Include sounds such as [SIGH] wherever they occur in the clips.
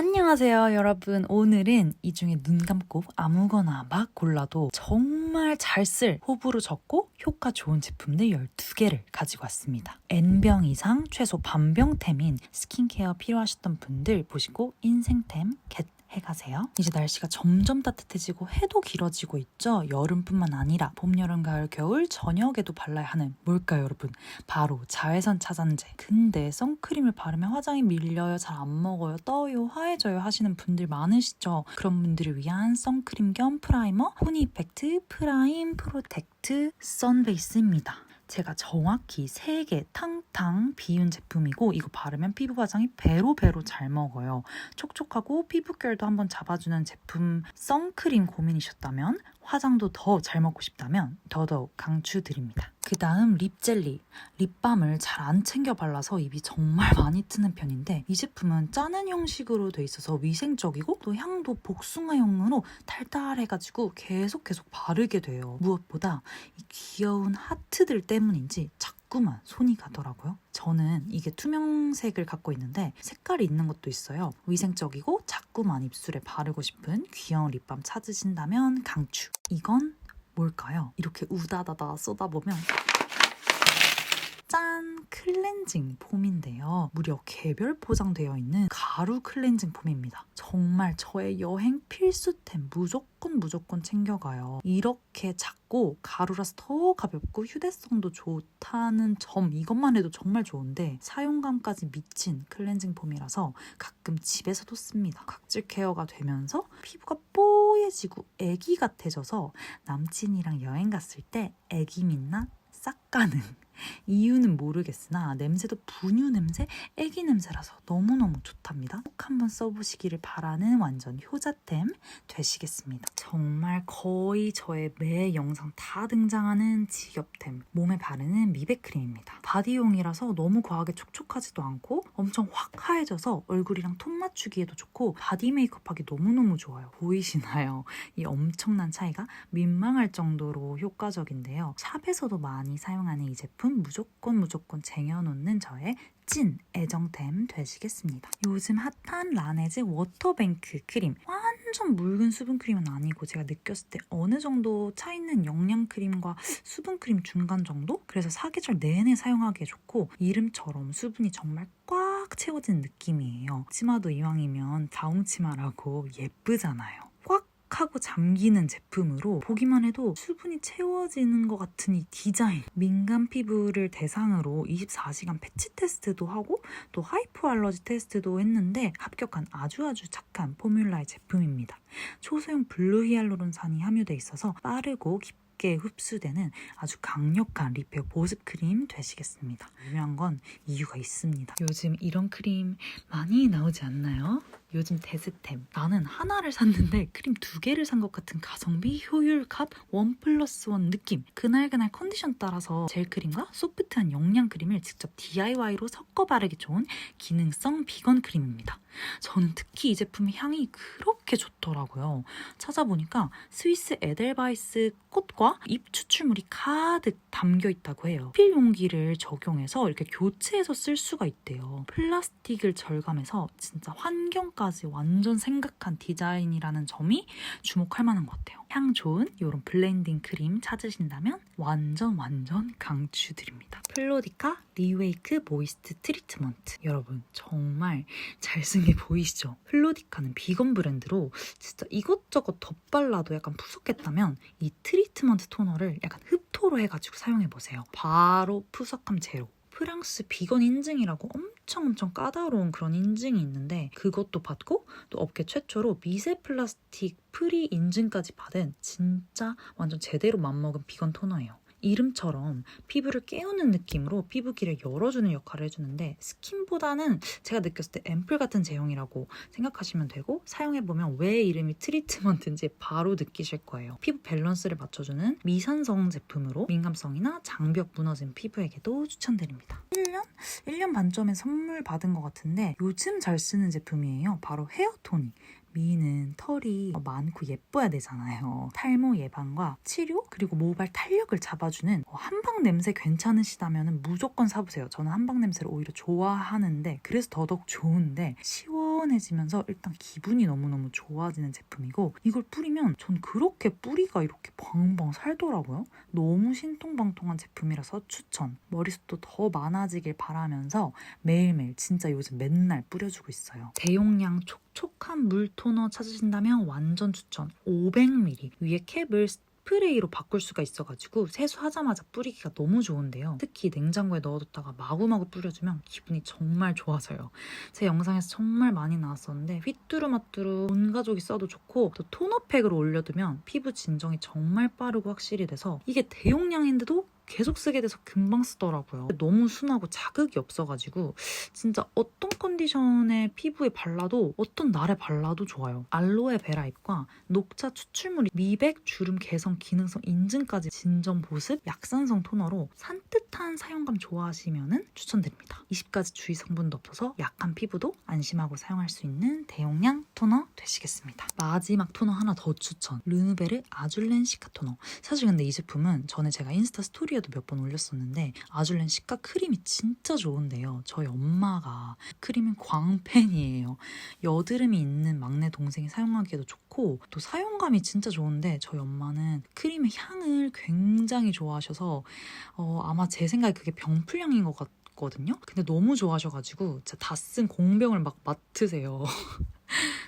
안녕하세요, 여러분. 오늘은 이 중에 눈 감고 아무거나 막 골라도 정말 잘 쓸 호불호 적고 효과 좋은 제품들 12개를 가지고 왔습니다. N병 이상 최소 반병템인 스킨케어 필요하셨던 분들 보시고 인생템 겟 해가세요. 이제 날씨가 점점 따뜻해지고 해도 길어지고 있죠. 여름뿐만 아니라 봄, 여름, 가을, 겨울 저녁에도 발라야 하는 뭘까요, 여러분? 바로 자외선 차단제. 근데 선크림을 바르면 화장이 밀려요, 잘 안 먹어요, 떠요, 하얘져요 하시는 분들 많으시죠? 그런 분들을 위한 선크림 겸 프라이머 호니 이펙트 프라임 프로텍트 선베이스입니다. 제가 정확히 3개 탕탕 비운 제품이고 이거 바르면 피부 화장이 배로 배로 잘 먹어요. 촉촉하고 피부결도 한번 잡아주는 제품 선크림 고민이셨다면 화장도 더 잘 먹고 싶다면 더더욱 강추드립니다. 그 다음 립젤리. 립밤을 잘 안 챙겨 발라서 입이 정말 많이 트는 편인데 이 제품은 짜는 형식으로 돼 있어서 위생적이고 또 향도 복숭아향으로 달달해가지고 계속 계속 바르게 돼요. 무엇보다 이 귀여운 하트들 때문인지 자꾸만 손이 가더라고요. 저는 이게 투명색을 갖고 있는데 색깔이 있는 것도 있어요. 위생적이고 자꾸만 입술에 바르고 싶은 귀여운 립밤 찾으신다면 강추. 이건 뭘까요? 이렇게 우다다다 쏟아보면 짠! 클렌징 폼인데요. 무려 개별 포장되어 있는 가루 클렌징 폼입니다. 정말 저의 여행 필수템 무조건 무조건 챙겨가요. 이렇게 작고 가루라서 더 가볍고 휴대성도 좋다는 점 이것만 해도 정말 좋은데 사용감까지 미친 클렌징 폼이라서 가끔 집에서도 씁니다. 각질 케어가 되면서 피부가 뽀 얘지고 애기 같아져서 남친이랑 여행 갔을 때 애기 민낯 싹 가능. 이유는 모르겠으나 냄새도 분유 냄새, 애기 냄새라서 너무너무 좋답니다. 꼭 한번 써보시기를 바라는 완전 효자템 되시겠습니다. 정말 거의 저의 매 영상 다 등장하는 직업템 몸에 바르는 미백 크림입니다. 바디용이라서 너무 과하게 촉촉하지도 않고 엄청 확 하얘져서 얼굴이랑 톤 맞추기에도 좋고 바디 메이크업하기 너무너무 좋아요. 보이시나요? 이 엄청난 차이가 민망할 정도로 효과적인데요. 샵에서도 많이 사용하는 이 제품 무조건 무조건 쟁여놓는 저의 찐 애정템 되시겠습니다. 요즘 핫한 라네즈 워터뱅크 크림. 완전 묽은 수분크림은 아니고 제가 느꼈을 때 어느 정도 차 있는 영양크림과 수분크림 중간 정도? 그래서 사계절 내내 사용하기에 좋고 이름처럼 수분이 정말 꽉 채워진 느낌이에요. 치마도 이왕이면 다홍 치마라고 예쁘잖아요. 꽉 하고 잠기는 제품으로 보기만 해도 수분이 채워지는 것 같은 이 디자인. 민감 피부를 대상으로 24시간 패치 테스트도 하고 또 하이포 알러지 테스트도 했는데 합격한 아주 아주 착한 포뮬라의 제품입니다. 초소형 블루 히알루론산이 함유돼 있어서 빠르고 깊게 흡수되는 아주 강력한 리페어 보습 크림 되시겠습니다. 유명한 건 이유가 있습니다. 요즘 이런 크림 많이 나오지 않나요? 요즘 대스템. 나는 하나를 샀는데 크림 두 개를 산 것 같은 가성비 효율 값 원 플러스 원 느낌. 그날그날 컨디션 따라서 젤 크림과 소프트한 영양 크림을 직접 DIY로 섞어 바르기 좋은 기능성 비건 크림입니다. 저는 특히 이 제품의 향이 그렇게 좋더라고요. 찾아보니까 스위스 에델바이스 꽃과 잎 추출물이 가득 담겨 있다고 해요. 필 용기를 적용해서 이렇게 교체해서 쓸 수가 있대요. 플라스틱을 절감해서 진짜 환경 까지 완전 생각한 디자인이라는 점이 주목할 만한 것 같아요. 향 좋은 이런 블렌딩 크림 찾으신다면 완전 완전 강추드립니다. 플로디카 리웨이크 모이스트 트리트먼트 여러분 정말 잘생겨 보이시죠? 플로디카는 비건 브랜드로 진짜 이것저것 덧발라도 약간 푸석했다면 이 트리트먼트 토너를 약간 흡토로 해가지고 사용해보세요. 바로 푸석함 제로. 프랑스 비건 인증이라고 엄청 엄청 까다로운 그런 인증이 있는데 그것도 받고 또 업계 최초로 미세 플라스틱 프리 인증까지 받은 진짜 완전 제대로 맘먹은 비건 토너예요. 이름처럼 피부를 깨우는 느낌으로 피부기를 열어주는 역할을 해주는데 스킨보다는 제가 느꼈을 때 앰플 같은 제형이라고 생각하시면 되고 사용해보면 왜 이름이 트리트먼트인지 바로 느끼실 거예요. 피부 밸런스를 맞춰주는 미산성 제품으로 민감성이나 장벽 무너진 피부에게도 추천드립니다. 1년? 1년 반점에 선물 받은 것 같은데 요즘 잘 쓰는 제품이에요. 바로 헤어토닉. 미는 털이 많고 예뻐야 되잖아요. 탈모 예방과 치료 그리고 모발 탄력을 잡아주는 어, 한방 냄새 괜찮으시다면 무조건 사보세요. 저는 한방 냄새를 오히려 좋아하는데 그래서 더더욱 좋은데 시원해지면서 일단 기분이 너무너무 좋아지는 제품이고 이걸 뿌리면 전 그렇게 뿌리가 이렇게 방방 살더라고요. 너무 신통방통한 제품이라서 추천. 머리숱도 더 많아지길 바라면서 매일매일 진짜 요즘 맨날 뿌려주고 있어요. 대용량 촉촉한 물 토너 찾으신다면 완전 추천. 500ml 위에 캡을 스프레이로 바꿀 수가 있어가지고 세수하자마자 뿌리기가 너무 좋은데요. 특히 냉장고에 넣어뒀다가 마구마구 뿌려주면 기분이 정말 좋아져요. 제 영상에서 정말 많이 나왔었는데 휘뚜루마뚜루 온 가족이 써도 좋고 또 토너팩으로 올려두면 피부 진정이 정말 빠르고 확실히 돼서 이게 대용량인데도 계속 쓰게 돼서 금방 쓰더라고요. 너무 순하고 자극이 없어가지고 진짜 어떤 컨디션의 피부에 발라도 어떤 날에 발라도 좋아요. 알로에 베라잎과 녹차 추출물이 미백, 주름 개선, 기능성 인증까지 진정 보습, 약산성 토너로 산뜻한 사용감 좋아하시면 추천드립니다. 20가지 주의 성분도 없어서 약한 피부도 안심하고 사용할 수 있는 대용량 토너 되시겠습니다. 마지막 토너 하나 더 추천. 르누베르 아줄렌 시카 토너. 사실 근데 이 제품은 전에 제가 인스타 스토리에 도 몇 번 올렸었는데 아줄렌 시카 크림이 진짜 좋은데요. 저희 엄마가 크림은 광팬이에요. 여드름이 있는 막내 동생이 사용하기에도 좋고 또 사용감이 진짜 좋은데 저희 엄마는 크림의 향을 굉장히 좋아하셔서 어, 아마 제 생각에 그게 병풀향인 것 같거든요. 근데 너무 좋아하셔가지고 진짜 다 쓴 공병을 막 맡으세요. [LAUGHS]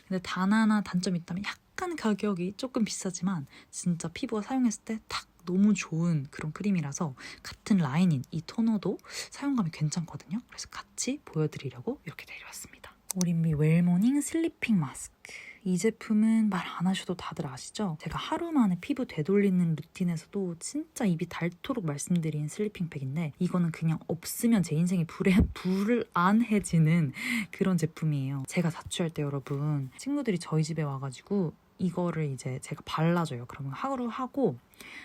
근데 단 하나 단점이 있다면 약간 가격이 조금 비싸지만 진짜 피부가 사용했을 때 탁 너무 좋은 그런 크림이라서 같은 라인인 이 토너도 사용감이 괜찮거든요. 그래서 같이 보여드리려고 이렇게 내려왔습니다. 오린미 웰모닝 슬리핑 마스크. 이 제품은 말 안 하셔도 다들 아시죠? 제가 하루 만에 피부 되돌리는 루틴에서도 진짜 입이 닳도록 말씀드린 슬리핑 팩인데 이거는 그냥 없으면 제 인생이 불에, 불안해지는 그런 제품이에요. 제가 자취할 때 여러분 친구들이 저희 집에 와가지고 이거를 이제 제가 발라줘요. 그러면 하루 하고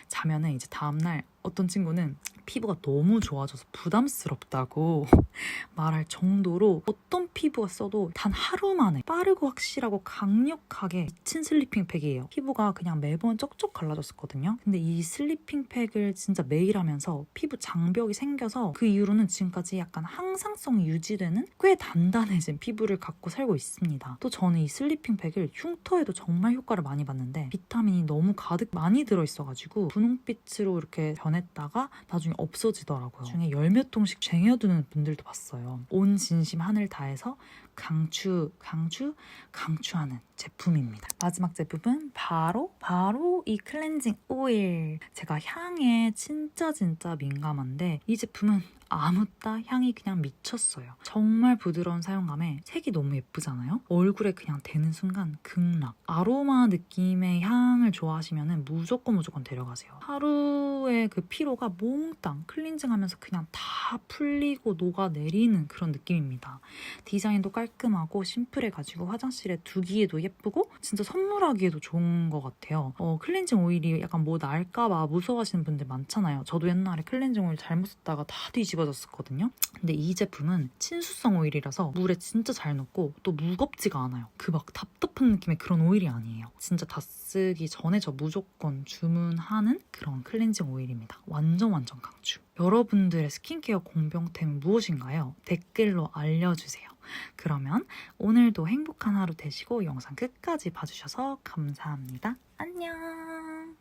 자면은 이제 다음날 어떤 친구는 피부가 너무 좋아져서 부담스럽다고 [LAUGHS] 말할 정도로 어떤 피부가 써도 단 하루 만에 빠르고 확실하고 강력하게 미친 슬리핑 팩이에요. 피부가 그냥 매번 쩍쩍 갈라졌었거든요. 근데 이 슬리핑 팩을 진짜 매일 하면서 피부 장벽이 생겨서 그 이후로는 지금까지 약간 항상성이 유지되는 꽤 단단해진 피부를 갖고 살고 있습니다. 또 저는 이 슬리핑 팩을 흉터에도 정말 효과를 많이 봤는데 비타민이 너무 가득 많이 들어있어가지고 분홍빛으로 이렇게 변했다가 나중에 없어지더라고요. 중에 열 몇 통씩 쟁여두는 분들도 봤어요. 온 진심 하늘 다해서 강추, 강추, 강추하는 제품입니다. 마지막 제품은 바로 바로 이 클렌징 오일. 제가 향에 진짜 진짜 민감한데 이 제품은 아무따 향이 그냥 미쳤어요. 정말 부드러운 사용감에 색이 너무 예쁘잖아요. 얼굴에 그냥 대는 순간 극락. 아로마 느낌의 향을 좋아하시면 무조건 무조건 데려가세요. 하루의 그 피로가 몽땅 클렌징하면서 그냥 다 풀리고 녹아내리는 그런 느낌입니다. 디자인도 깔끔하고 심플해가지고 화장실에 두기에도 예쁘고 진짜 선물하기에도 좋은 것 같아요. 어, 클렌징 오일이 약간 뭐 날까봐 무서워하시는 분들 많잖아요. 저도 옛날에 클렌징 오일 잘못 썼다가 다 뒤 집어졌었거든요. 근데 이 제품은 친수성 오일이라서 물에 진짜 잘 녹고 또 무겁지가 않아요. 그 막 답답한 느낌의 그런 오일이 아니에요. 진짜 다 쓰기 전에 저 무조건 주문하는 그런 클렌징 오일입니다. 완전 완전 강추. 여러분들의 스킨케어 공병템은 무엇인가요? 댓글로 알려주세요. 그러면 오늘도 행복한 하루 되시고 영상 끝까지 봐주셔서 감사합니다. 안녕!